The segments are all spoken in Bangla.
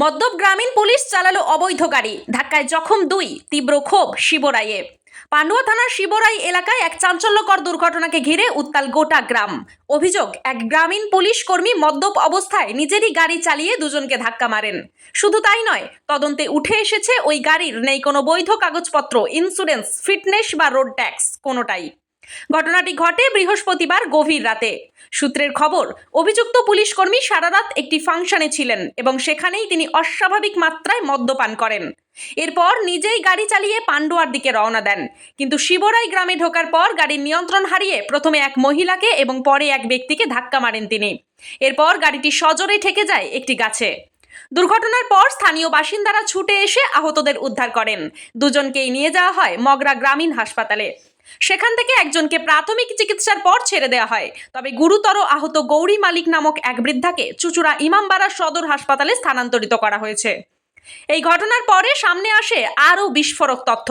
মদ্যপ গ্রামীণ পুলিশ চালালো অবৈধ গাড়ি। ধাক্কায় জখম দুই, তীব্র ক্ষোভ শিবরাইয়ে। পান্ডুয়া থানার শিবরাই এলাকায় এক চাঞ্চল্যকর দুর্ঘটনাকে ঘিরে উত্তাল গোটা গ্রাম। অভিযোগ, এক গ্রামীণ পুলিশ কর্মী মদ্যপ অবস্থায় নিজেরই গাড়ি চালিয়ে দুজনকে ধাক্কা মারেন। শুধু তাই নয়, তদন্তে উঠে এসেছে ওই গাড়ির নেই কোনো বৈধ কাগজপত্র ইন্স্যুরেন্স ফিটনেস বা রোড ট্যাক্স কোনোটাই। ঘটনাটি ঘটে বৃহস্পতিবার গভীর রাতে। সূত্রের খবর, অভিযুক্ত পুলিশ কর্মী সারা রাত একটি ফাংশনে ছিলেন এবং সেখানেই তিনি অস্বাভাবিক মাত্রায় মদ্যপান করেন। এরপর নিজেই গাড়ি চালিয়ে পান্ডুয়ার দিকে রওনা দেন। কিন্তু শিবরাই গ্রামে ঢোকার পর গাড়ির নিয়ন্ত্রণ হারিয়ে প্রথমে এক মহিলাকে এবং পরে এক ব্যক্তিকে ধাক্কা মারেন তিনি। এরপর গাড়িটি সজোরে ঠেকে যায় একটি গাছে। দুর্ঘটনার পর স্থানীয় বাসিন্দারা ছুটে এসে আহতদের উদ্ধার করেন। দুজনকেই নিয়ে যাওয়া হয় মগরা গ্রামীণ হাসপাতালে। সেখান থেকে একজনকে প্রাথমিক চিকিৎসার পর ছেড়ে দেওয়া হয়। তবে গুরুতর আহত গৌরী মালিক নামক এক বৃদ্ধাকে চুচুড়া ইমামবাড়া সদর হাসপাতালে স্থানান্তরিত করা হয়েছে। এই ঘটনার পরে সামনে আসে আরও বিস্ফোরক তথ্য।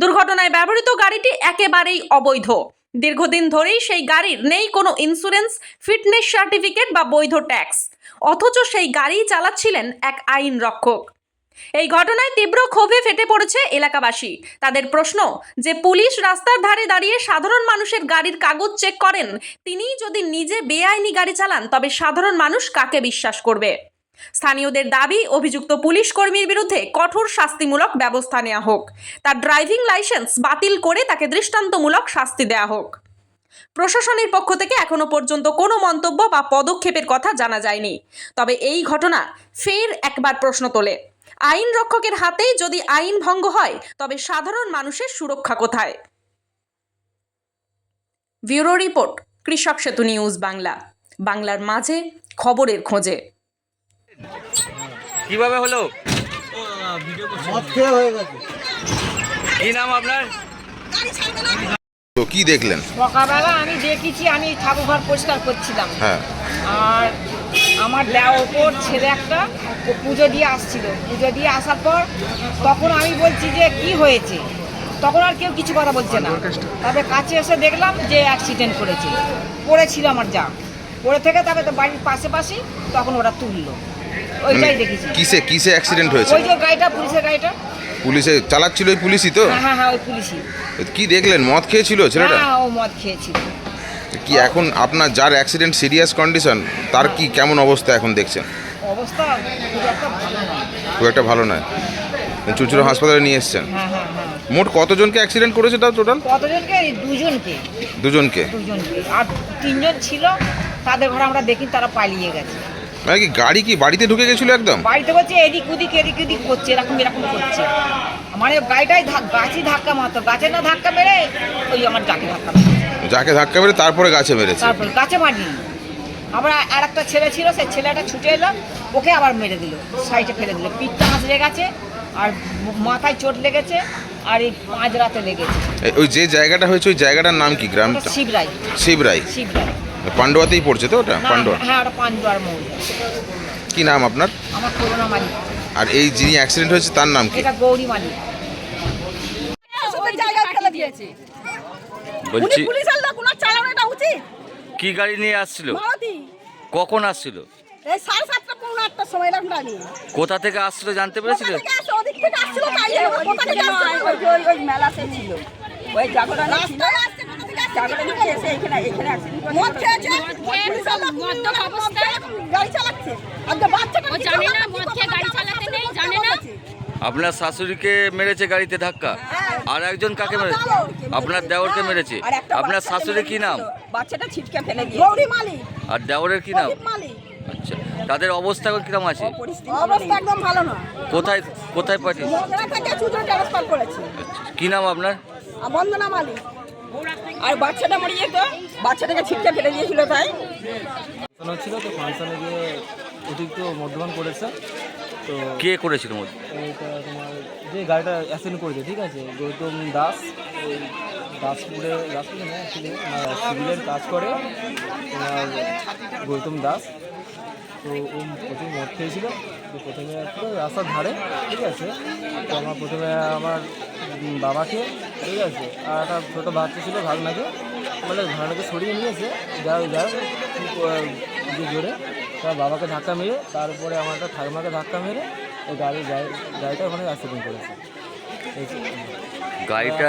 দুর্ঘটনায় ব্যবহৃত গাড়িটি একেবারেই অবৈধ। দীর্ঘদিন ধরেই সেই গাড়ির নেই কোনো ইন্স্যুরেন্স ফিটনেস সার্টিফিকেট বা বৈধ ট্যাক্স অথচ সেই গাড়ি চালাচ্ছিলেন এক আইন রক্ষক এই ঘটনায় তীব্র ক্ষোভে ফেটে পড়েছে এলাকাবাসী। তাদের প্রশ্ন, যে পুলিশ রাস্তার ধারে দাঁড়িয়ে সাধারণ মানুষের গাড়ির কাগজ চেক করেন, তিনিই যদি নিজে বেআইনি গাড়ি চালান, তবে সাধারণ মানুষ কাকে বিশ্বাস করবে? স্থানীয়দের দাবি, অভিযুক্ত পুলিশ কর্মীর বিরুদ্ধে কঠোর শাস্তিমূলক ব্যবস্থা নেওয়া হোক। তার ড্রাইভিং লাইসেন্স বাতিল করে তাকে দৃষ্টান্তমূলক শাস্তি দেওয়া হোক। প্রশাসনের পক্ষ থেকে এখনও পর্যন্ত কোনো মন্তব্য বা পদক্ষেপের কথা জানা যায়নি। তবে এই ঘটনা ফের একবার প্রশ্ন তোলে। আইন রক্ষকের হাতেই যদি আইন ভঙ্গ হয় তবে সাধারণ মানুষের সুরক্ষা কোথায়? ব্যুরো রিপোর্ট কৃষক সেতু নিউজ বাংলা। বাংলার মাঝে খবরের খোঁজে। কীভাবে হলো? কি নাম আপনার? তো কি দেখলেন? সকালবেলা আমি দেখেছি আমি ঠাকুর ঘর পরিষ্কার করছিলাম। হ্যাঁ। আর আমার দেওয়া ওপর ছেলে একটা ও পুজো দিয়ে আসছিল। পুজো দিয়ে আসার পর তখন আমি বলছি যে কি হয়েছে? তখন আর কেউ কিছু কথা বলছে না। তারপরে কাছে এসে দেখলাম যে অ্যাক্সিডেন্ট করেছে। পড়েছিল আমার যা। পড়ে থেকে তারপরে তো বাড়ির পাশে পাশেই তখন ওরা তুললো। ওইটাই দেখেছি। কিসে কিসে অ্যাক্সিডেন্ট হয়েছে? ওই যে গাড়িটা পুলিশের গাড়িটা। পুলিশে চালাচ্ছিল ওই পুলিশই তো? হ্যাঁ হ্যাঁ হ্যাঁ ওই পুলিশই। কি দেখলেন? মদ খেয়েছিল ছেলেটা? হ্যাঁ ও মদ খেয়েছিল। কি এখন আপনার যার অ্যাক্সিডেন্ট সিরিয়াস কন্ডিশন তার কি কেমন অবস্থা এখন দেখছেন? অবস্থা খুব একটা ভালো নয়। চুচুড়ো হাসপাতালে নিয়ে এসছেন। হ্যাঁ হ্যাঁ হ্যাঁ। মোট কতজনকে অ্যাক্সিডেন্ট করেছে তাও টোটাল কতজনকে? দুজনকে। দুজনকে? দুজনকে। আর তিনজন ছিল তাদের ঘরে আমরা দেখি তারা পালিয়ে গেছে। মানে কি গাড়ি কি বাড়িতে ঢুকে গেছিল একদম? বাড়িতে বলছে এদিক ওদিক এদিক ওদিক করছে এরকম এরকম করছে। মানে গাড়িটাই গাছই ধাক্কা মারতো। গাছে না ধাক্কা মেরে ওই আমার যাকে ধাক্কা মেরে যাকে ধাক্কা মেরে তারপরে গাছে মেরেছে। তারপর গাছে মারি আবার আর একটা ছেলে ছিল সেই ছেলেটা ছুটে এলো ওকে আবার মেরে দিল সাইডে ফেলে দিল। পিঠটা হাসড়ে গেছে আর মাথায় চোট লেগেছে আর এই পাঁচ রাতে লেগেছে। ওই যে জায়গাটা হয়েছে ওই জায়গাটার নাম কি ওটা গ্রামটা? শিবরাই। শিবরাই। শিবরাই। পান্ডুয়াতেই পড়ছে তো ওটা? না, পান্ডুয়া। হ্যাঁ ওটা পান্ডুয়ার মৌল কি নাম আপনার? আমার করোনা মালিক। আর এই যিনি অ্যাক্সিডেন্ট হয়েছে তার নাম কি? গৌরী মালিক। বলছি কি গাড়ি নিয়ে আসছিল? কখন আসছিল? কোথা থেকে আসছিল জানতে থেকে আসে ওদিক আপনার শাশুড়িকে মেরেছে গাড়িতে ধাক্কা আর একজন কাকে মেরেছে? আপনার দেওরকে মেরেছে। আপনার শাশুড়ি কি নাম? বাচ্চাটা ছিটকে ফেলে দিয়ে আর দেওরের কি নাম? আচ্ছা তাদের অবস্থা কীরকম আছে? অবস্থা একদম ভালো না। কোথায় কোথায় ট্রান্সফার করেছে। কি নাম আপনার? আর বন্দনা মালিক। আর বাচ্চাটা মরে যেত বাচ্চাটাকে ছিটকে ফেলে দিয়েছিল তাই। হচ্ছিল তো ফাংশনে গিয়ে অতিরিক্ত মদ্যপান করেছে। তো কে করেছিল মধ্যে তোমার যে গাড়িটা অ্যাক্সিডেন্ট করেছে ঠিক আছে? গৌতম দাস ওই দাসপুরে দাসপুরে না সিভিলের কাজ করে তোমার গৌতম দাস। তো ও প্রথমে মদ খেয়েছিল তো প্রথমে একটা রাস্তার ধারে ঠিক আছে? তো আমার প্রথমে আমার বাবাকে ঠিক আছে? আর একটা ছোটো বাচ্চা ছিল ভাগনাকে মানে ভাগনাকে সরিয়ে নিয়েছে যা যা জোরে। তার বাবাকে ধাক্কা মেরে তারপরে আমার একটা ঠাকুমাকে ধাক্কা মেরে এই গাড়ি গাড়ি গাড়িটা ওখানে অ্যাক্সিডেন্ট করেছে। গাড়িটা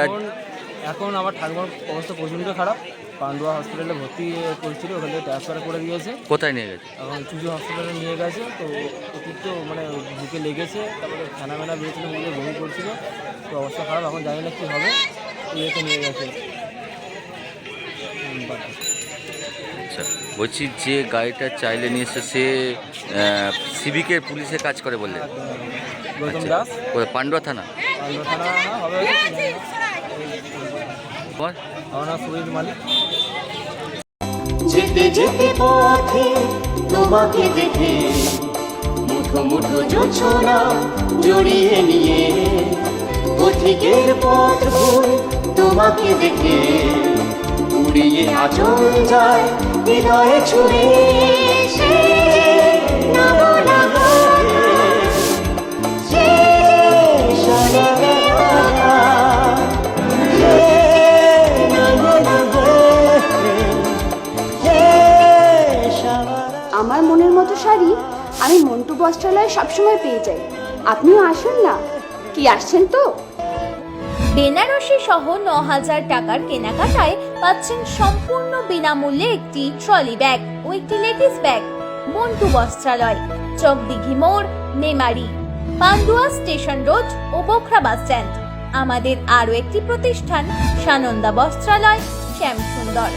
এখন আমার ঠাকুমার অবস্থা প্রচণ্ড খারাপ। পান্ডুয়া হসপিটালে ভর্তি করেছিল ওখান থেকে ট্রান্সফার করে দিয়েছে। কোথায় নিয়ে গেছে? এখন চুজু হসপিটালে নিয়ে গেছে তো অতিরিক্ত মানে বুকে লেগেছে তারপরে ফেনা মেলা বেরিয়েছিল মুখে বমি করছিল। তো অবস্থা খারাপ এখন জানি না কী হবে। ইয়েতে নিয়ে গেছে। আচ্ছা বলছি যে গাড়িটা চাইলে নিয়ে এসে সে সিভিকের পুলিশে কাজ করে বললেন। আচ্ছা পান্ডুয়া থানা? যেতে যেতে পথে তোমাকে দেখে মুঠো মুঠো জোছনা জড়িয়ে নিয়ে পথিকের পথ ভুল তোমাকে দেখে উড়িয়ে আচল যায় হৃদয়ে ছুড়ে আমার মনের মতো শাড়ি আমি মন্টু বস্ত্রালয়ে সবসময় পেয়ে যাই। আপনিও আসুন না। কি আসছেন তো? বেনারসি সহ ন হাজার টাকার কেনাকাটায় পাচ্ছেন সম্পূর্ণ বিনামূল্যে একটি ট্রলি ব্যাগ ও একটি লেডিস ব্যাগ। মন্টু বস্ত্রালয়, চকদিঘি মোড়, নেমারি, পান্ডুয়া স্টেশন রোড ও বোখরা বাস স্ট্যান্ড। আমাদের আরও একটি প্রতিষ্ঠান, সানন্দা বস্ত্রালয়, শ্যামসুন্দর।